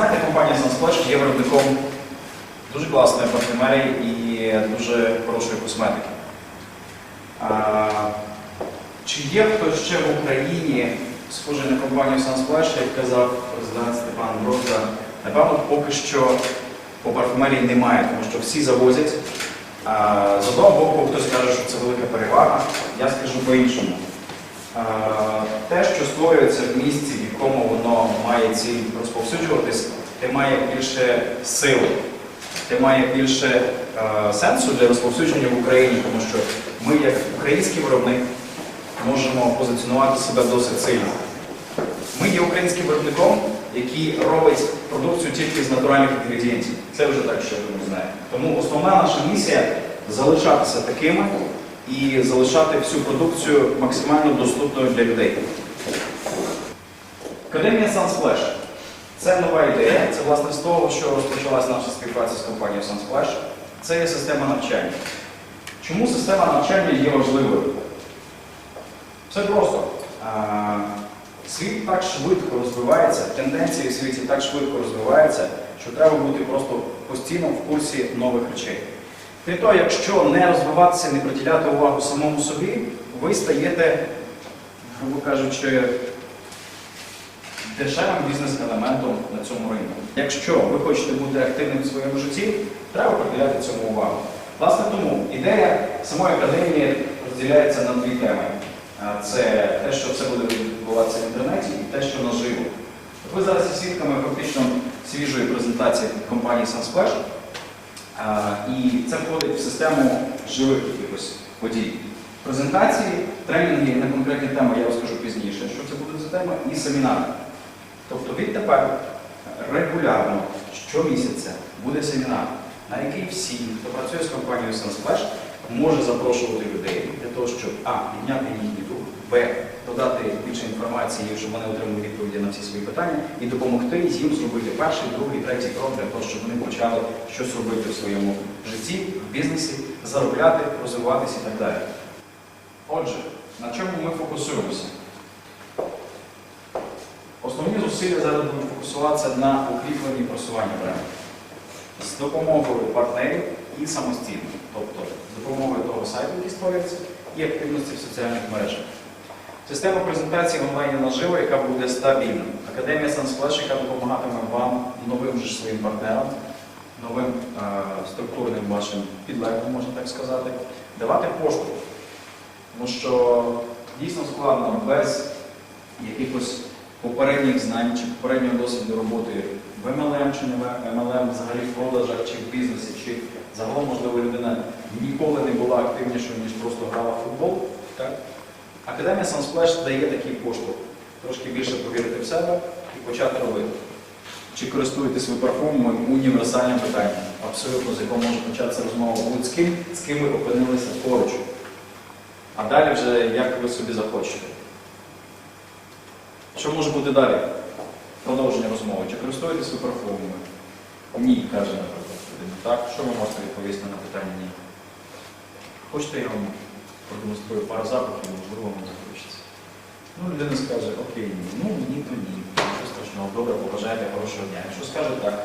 знаєте, компанія Sunsplash є виробником дуже класної парфюмерії і дуже хорошої косметики. А, чи є хтось ще в Україні схожий на компанію Sunsplash, як казав президент Степан Броза? Напевно, поки що по парфюмерії немає, тому що всі завозять. З одного боку, хтось каже, що це велика перевага, я скажу по-іншому. Те, що створюється в місці, в якому воно має ціль розповсюджуватись, те має більше сили, те має більше е, сенсу для розповсюдження в Україні, тому що ми, як український виробник, можемо позиціонувати себе досить сильно. Ми є українським виробником, який робить продукцію тільки з натуральних інгредієнтів. Це вже так, що ви знаєте. Тому основна наша місія залишатися такими і залишати всю продукцію максимально доступною для людей. Академія Sunsplash – це нова ідея. Це власне з того, що розпочалась наша співпраця з компанією Sunsplash. Це є система навчання. Чому система навчання є важливою? Все просто. Світ так швидко розвивається, тенденції в світі так швидко розвиваються, що треба бути просто постійно в курсі нових речей. Крім того, якщо не розвиватися, не приділяти увагу самому собі, ви стаєте, грубо кажучи, дешевим бізнес-елементом на цьому ринку. Якщо ви хочете бути активним в своєму житті, треба приділяти цьому увагу. Власне тому ідея самої академії розділяється на дві теми. Це те, що все буде відбуватися в інтернеті, і те, що наживо. Ви зараз є свідками фактично свіжої презентації компанії Sunsplash, і це входить в систему живих якихось подій. Презентації, тренінги на конкретні теми я розкажу пізніше, що це буде за тема, і семінари. Тобто відтепер регулярно, щомісяця буде семінар, на який всі, хто працює з компанією Sunsplash, може запрошувати людей для того, щоб А. підняти їхній дух, Б. додати більше інформації, щоб вони отримали відповіді на всі свої питання, і допомогти їм зробити перший, другий, третій крок для того, щоб вони почали щось робити в своєму житті, в бізнесі, заробляти, розвиватися і так далі. Отже, на чому ми фокусуємося? Основні зусилля зараз будуть фокусуватися на укріпленні просування бренду з допомогою партнерів і самостійно, тобто з допомогою того сайту, який створюється, і активності в соціальних мережах. Система презентації онлайн і наживо, яка буде стабільна. Академія Sunsplash, яка допомагатиме вам новим же своїм партнерам, новим е, структурним вашим підлеглим, можна так сказати, давати поштовх. Тому що дійсно складно без якихось попередніх знань чи попереднього досвіду роботи в MLM чи не в MLM, взагалі в продажах чи в бізнесі, чи загалом, можливо, людина ніколи не була активнішою, ніж просто грала в футбол. Так? Академія Sunsplash дає такий поштовх. Трошки більше повірити в себе і почати робити. Чи користуєтесь ви парфумом універсальне питання, абсолютно з якого може початися розмова будь-з-ким, з ким ви опинилися поруч. А далі вже як ви собі захочете. Що може бути далі? Продовження розмови. Чи користуєтесь ви парфумами? Ні, каже, наприклад. Так, що ви можете відповісти на питання ні? Хочете я вам продемонструю пару запахів, можливо, вам захочеться. Ну, людина скаже, окей, ні. Ну, ні, то ні. Нічого страшного, добре, побажайте хорошого дня. Якщо скаже так,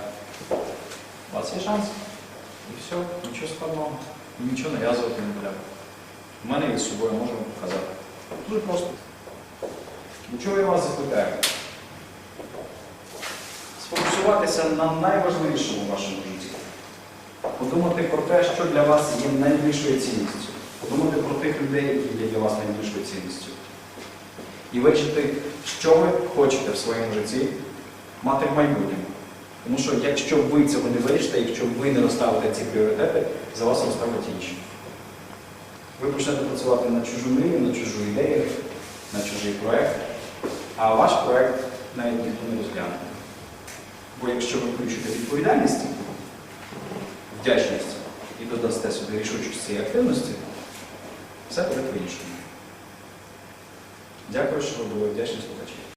у вас є шанс. І все, нічого складного. Нічого нав'язувати не треба. У мене є з собою, вам показати. Дуже просто. До чого я вас закликаю? Сфокусуватися на найважливішому вашому житті. Подумати про те, що для вас є найбільшою цінністю. Подумати про тих людей, які є для вас найбільшою цінністю. І вивчити, що ви хочете в своєму житті мати в майбутньому. Тому що якщо ви цього не вирішите, якщо ви не розставите ці пріоритети, за вас розставлять інші. Ви почнете працювати на чужу мрію, на чужу ідею, на чужий проєкт, а ваш проєкт навіть ніхто не розгляне. Бо якщо ви включите відповідальність, вдячність і додасте собі рішучості і активності, все буде по-іншому. Дякую, що ви були вдячні.